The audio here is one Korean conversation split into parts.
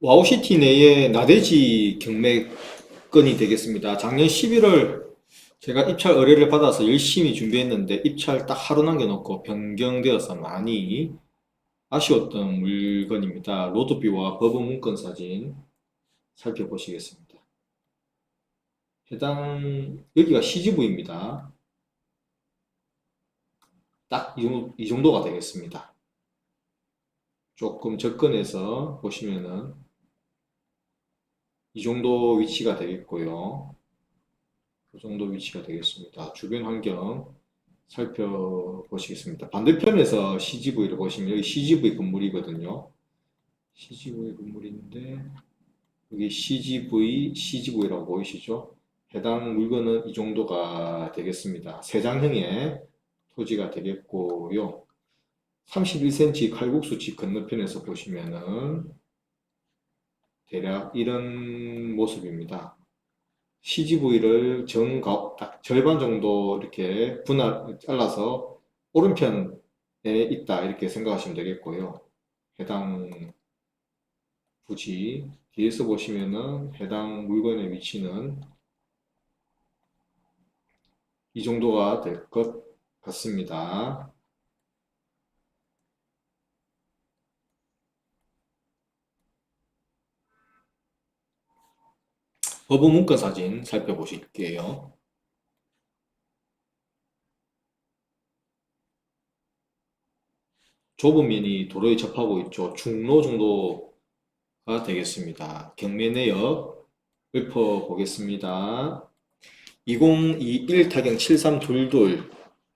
와우시티 내에 나대지 경매건이 되겠습니다. 작년 11월 제가 입찰 의뢰를 받아서 열심히 준비했는데 입찰 딱 하루 남겨놓고 변경되어서 많이 아쉬웠던 물건입니다. 로드뷰와 법원 문건 사진 살펴보시겠습니다. 해당 여기가 CGV입니다. 딱 이 정도가 되겠습니다. 조금 접근해서 보시면은 이 정도 위치가 되겠고요. 그 정도 위치가 되겠습니다. 주변 환경 살펴보시겠습니다. 반대편에서 CGV를 보시면 여기 CGV 건물이거든요. CGV 건물인데 여기 CGV, CGV라고 보이시죠? 해당 물건은 이 정도가 되겠습니다. 세장형의 토지가 되겠고요. 31cm 칼국수 집 건너편에서 보시면은 대략 이런 모습입니다. CGV를 정가 딱 절반 정도 이렇게 분할 잘라서 오른편에 있다 이렇게 생각하시면 되겠고요. 해당 부지 뒤에서 보시면은 해당 물건의 위치는 이 정도가 될 것 같습니다. 법원 문건 사진 살펴보실게요. 좁은 면이 도로에 접하고 있죠. 중로 정도가 되겠습니다. 경매 내역 읊어보겠습니다. 2021 타경 7322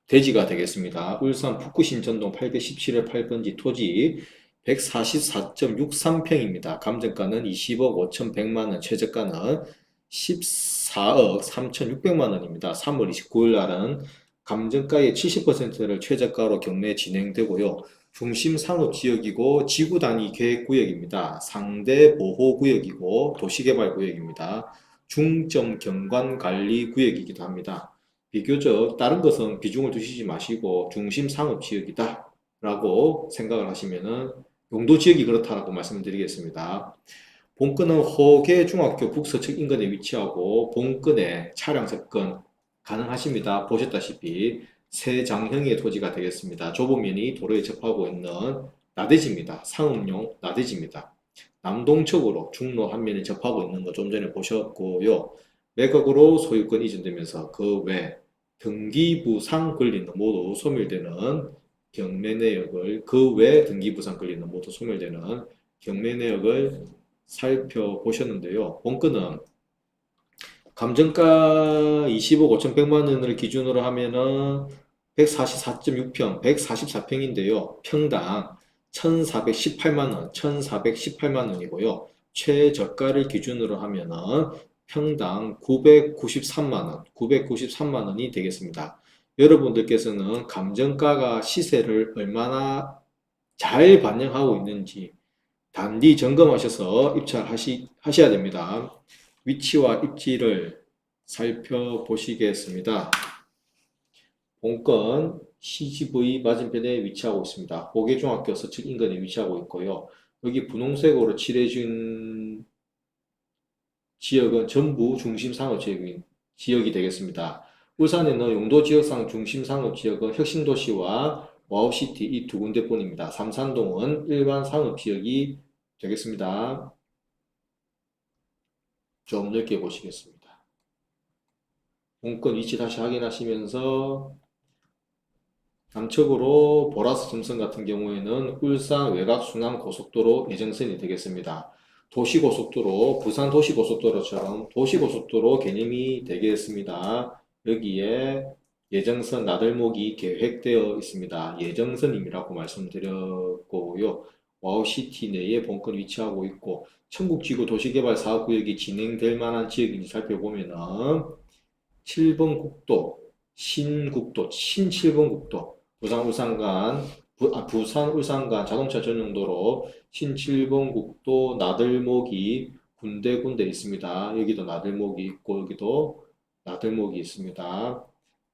대지가 되겠습니다. 울산 북구신전동 817의 8번지 토지 144.63평입니다. 감정가는 20억 5,100만원, 최저가는 14억 3,600만 원입니다. 3월 29일 날은 감정가의 70%를 최저가로 경매 진행되고요. 중심 상업지역이고 지구 단위 계획구역입니다. 상대 보호구역이고 도시개발구역입니다. 중점 경관관리구역이기도 합니다. 비교적 다른 것은 비중을 두시지 마시고 중심 상업지역이다 라고 생각을 하시면은 용도 지역이 그렇다라고 말씀드리겠습니다. 본건은 호계 중학교 북서측 인근에 위치하고 본건에 차량 접근 가능하십니다. 보셨다시피 세장형의 토지가 되겠습니다. 좁은 면이 도로에 접하고 있는 나대지입니다. 상업용 나대지입니다. 남동쪽으로 중로 한 면에 접하고 있는 거 좀 전에 보셨고요. 매각으로 소유권 이전되면서 그 외 등기부상 권리는 모두 소멸되는 경매 내역을 그 외 등기부상 권리는 모두 소멸되는 경매 내역을 살펴보셨는데요. 본건은 감정가 20억 5,100만 원을 기준으로 하면은 144.6평, 144평인데요. 평당 1,418만 원, 1,418만 원이고요. 최저가를 기준으로 하면은 평당 993만 원, 993만 원이 되겠습니다. 여러분들께서는 감정가가 시세를 얼마나 잘 반영하고 있는지 단디 점검하셔서 입찰하시, 하셔야 됩니다. 위치와 입지를 살펴보시겠습니다. 본건 CGV 맞은편에 위치하고 있습니다. 고계중학교 서측 인근에 위치하고 있고요. 여기 분홍색으로 칠해준 지역은 전부 중심 상업지역이 지역이 되겠습니다. 울산에는 용도 지역상 중심 상업지역은 혁신도시와 와우시티 이 두 군데뿐입니다. 삼산동은 일반 상업지역이 되겠습니다. 좀 넓게 보시겠습니다. 본건 위치 다시 확인하시면서 남측으로 보라스 점선 같은 경우에는 울산 외곽 순환 고속도로 예정선이 되겠습니다. 도시고속도로, 부산 도시고속도로처럼 도시고속도로 개념이 되겠습니다. 여기에 예정선 나들목이 계획되어 있습니다. 예정선임이라고 말씀드렸고요. 와우시티 내에 본건 위치하고 있고 청국지구 도시개발 사업구역이 진행될 만한 지역인지 살펴보면은 7번 국도, 신국도, 신7번 국도, 부산 울산간 부, 아, 부산 울산간 자동차 전용도로 신7번 국도 나들목이 군데군데 있습니다. 여기도 나들목이 있고 여기도 나들목이 있습니다.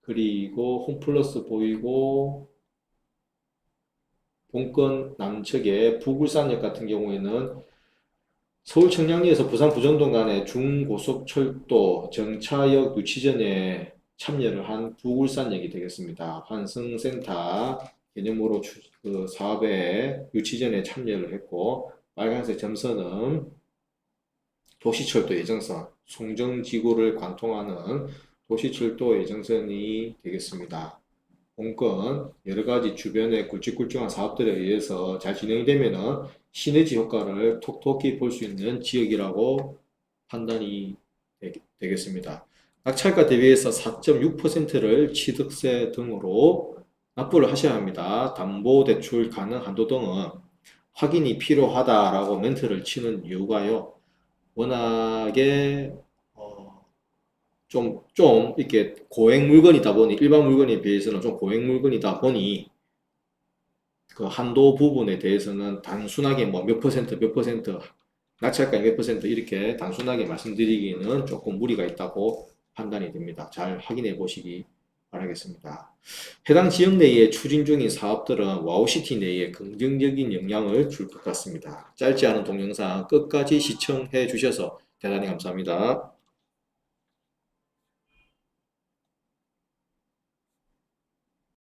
그리고 홈플러스 보이고 본건 남측에 북울산역 같은 경우에는 서울 청량리에서 부산 부정동 간의 중고속철도 정차역 유치전에 참여를 한 부울산역이 되겠습니다. 환승센터 개념으로 추- 그 사업에 유치전에 참여를 했고 빨간색 점선은 도시철도 예정선, 송정지구를 관통하는 도시철도 예정선이 되겠습니다. 본건 여러 가지 주변의 굵직굵직한 사업들에 의해서 잘 진행이 되면은 시너지 효과를 톡톡히 볼 수 있는 지역이라고 판단이 되, 되겠습니다. 낙찰가 대비해서 4.6%를 취득세 등으로 납부를 하셔야 합니다. 담보 대출 가능 한도 등은 확인이 필요하다라고 멘트를 치는 이유가요. 워낙에 어, 좀, 좀 이렇게 고액 물건이다 보니 일반 물건에 비해서는 좀 고액 물건이다 보니 그 한도 부분에 대해서는 단순하게 뭐 몇 퍼센트 몇 퍼센트 낙찰가 몇 퍼센트 이렇게 단순하게 말씀드리기는 조금 무리가 있다고 판단이 됩니다. 잘 확인해 보시기 바라겠습니다. 해당 지역 내에 추진 중인 사업들은 와우시티 내에 긍정적인 영향을 줄 것 같습니다. 짧지 않은 동영상 끝까지 시청해 주셔서 대단히 감사합니다.